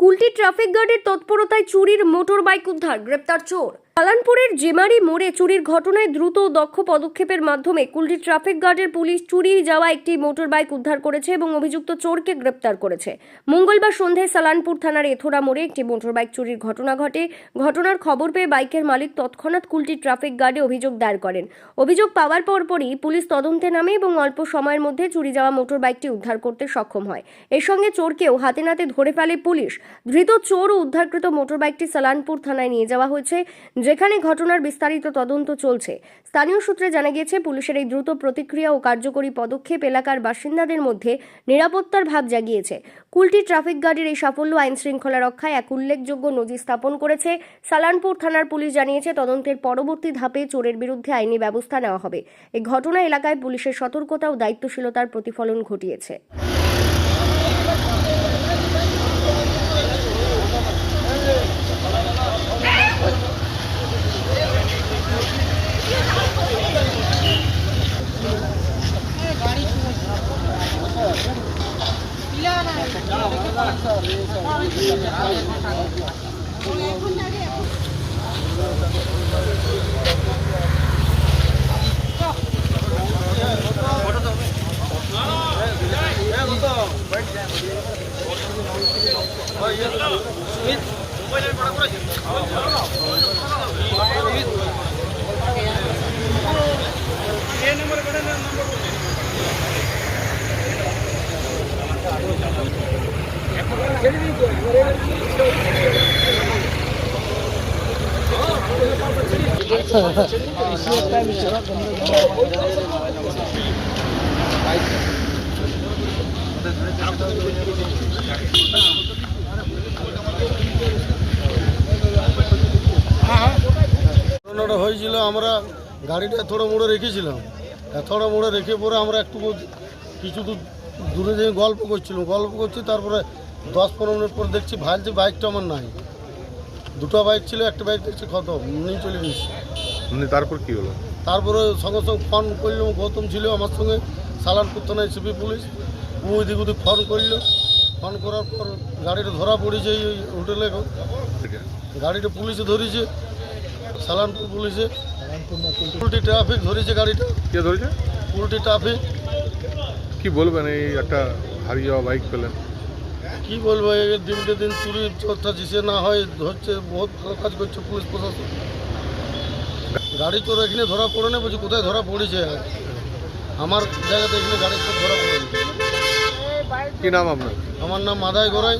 Kulti traffic গার্ডের তৎপরতায় চুরির মোটর বাইক উদ্ধার গ্রেপ্তার চোর। পালানপুরের জেমারি মোড়ে চুরির ঘটনায় দ্রুত দক্ষ পদক্ষেপের মাধ্যমে কুলটি ট্রাফিক গার্ডের পুলিশ চুরি যাওয়া একটি মোটর বাইক উদ্ধার করেছে এবং অভিযুক্ত চোরকে গ্রেপ্তার করেছে। মঙ্গলবার সন্ধ্যায় সালানপুর থানার এথোরা মোড়ে একটি মোটর বাইক চুরির ঘটনা ঘটে। ঘটনার খবর পেয়ে বাইকের মালিক তৎক্ষণাৎ কুলটি ট্রাফিক গার্ডে অভিযোগ দায়ের করেন। অভিযোগ পাওয়ার পরপরই পুলিশ তদন্তে নামে এবং অল্প সময়ের মধ্যে চুরি যাওয়া মোটর বাইকটি উদ্ধার করতে সক্ষম হয়। এর সঙ্গে চোরকেও হাতে নাতে ধরে ফেলে পুলিশ। ধৃত চোর ও উদ্ধারকৃত মোটর বাইকটি সালানপুর থানায় নিয়ে যাওয়া হয়েছে। যেখানে ঘটনার বিস্তারিত তদন্ত চলছে। স্থানীয় সূত্রে জানা গিয়েছে, পুলিশের এই দ্রুত প্রতিক্রিয়া ও কার্যকরী পদক্ষেপ এলাকার বাসিন্দাদের মধ্যে নিরাপত্তার ভাব জাগিয়েছে। কুলটি ট্রাফিক গার্ডের এই সাফল্য আইন শৃঙ্খলা রক্ষায় এক উল্লেখযোগ্য নজির স্থাপন করেছে। সালানপুর থানার পুলিশ জানিয়েছে, তদন্তের পরবর্তী ধাপে চোরের বিরুদ্ধে আইনি ব্যবস্থা নেওয়া হবে। এই ঘটনা এলাকায় পুলিশের সতর্কতা ও দায়িত্বশীলতার প্রতিফলন ঘটিয়েছে। মোবাইলের পড়া করেছে ঘটনাটা হয়েছিল, আমরা গাড়িটা এতটা মোড়ে রেখেছিলাম। এতটা মোড়ে রেখে পরে আমরা একটু কিছু দূর দূরে যেয়ে গল্প করছিলাম। গল্প করছি, তারপরে দশ পনেরো মিনিট পর দেখছি ভাইলছি বাইকটা আমার নাই। দুটো বাইক ছিল একটা বাইক দেখছি খতম নিয়ে চলে গেছি। মানে তারপর কি হলো? তারপরে সঙ্গে সঙ্গে ফোন করল গৌতম ছিল আমার সঙ্গে সালানপুর থানায় সিপি পুলিশ। ও ওইদিক ওদিক ফোন করল। ফোন করার পর গাড়িটা ধরা পড়েছে এই হোটেলে গাড়িটা পুলিশে ধরেছে সালানপুর পুলিশে। উল্টি ট্রাফিক ধরেছে গাড়িটা। কে ধরেছে? উল্টি ট্রাফিক কি বলবেন এই একটা হারিয়ে যাওয়া বাইক পেলেন? কি বলব এর দিনকে দিন চুরি চর্চা দিছে না হয় হচ্ছে বহুত ভালো কাজ করছে পুলিশ প্রশাসন। গাড়ি তোর এখানে ধরা পড়ে না বলছি কোথায় ধরা পড়েছে? আমার জায়গাতে এখানে গাড়ি তো ধরা পড়েছে কি নাম আপনার? আমার নাম মাদাই গড়াই।